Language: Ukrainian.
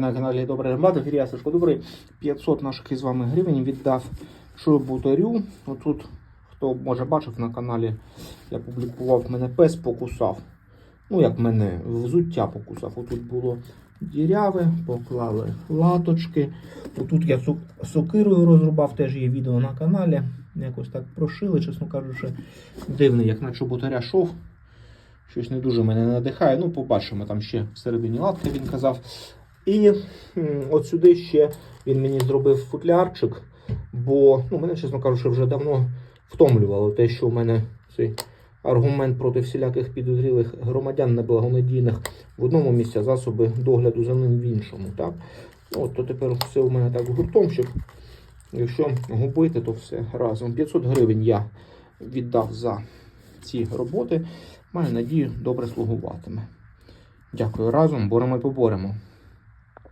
На каналі Добре Фірія Сашко Добрий. 500 наших із вами гривень віддав шурбутарю. Отут, хто може бачив на каналі, я публікував, мене пес покусав. Ну, як мене, взуття покусав. Отут було діряве, поклали латочки. Отут я сокирою розрубав, теж є відео на каналі. Якось так прошили, чесно кажучи, дивний, як на чоботаря шов. Щось не дуже мене надихає. Ну, побачимо, там ще всередині латки він казав. І от сюди ще він мені зробив футлярчик, бо ну, мене, чесно кажучи, вже давно втомлювало те, що у мене цей аргумент проти всіляких підозрілих громадян неблагонадійних в одному місці, засоби догляду за ним в іншому. Так? Ну, от, то тепер все у мене так гуртом, щоб якщо губити, то все разом. 500 гривень я віддав за ці роботи. Маю надію, добре слугуватиме. Дякую разом, боремо і поборемо.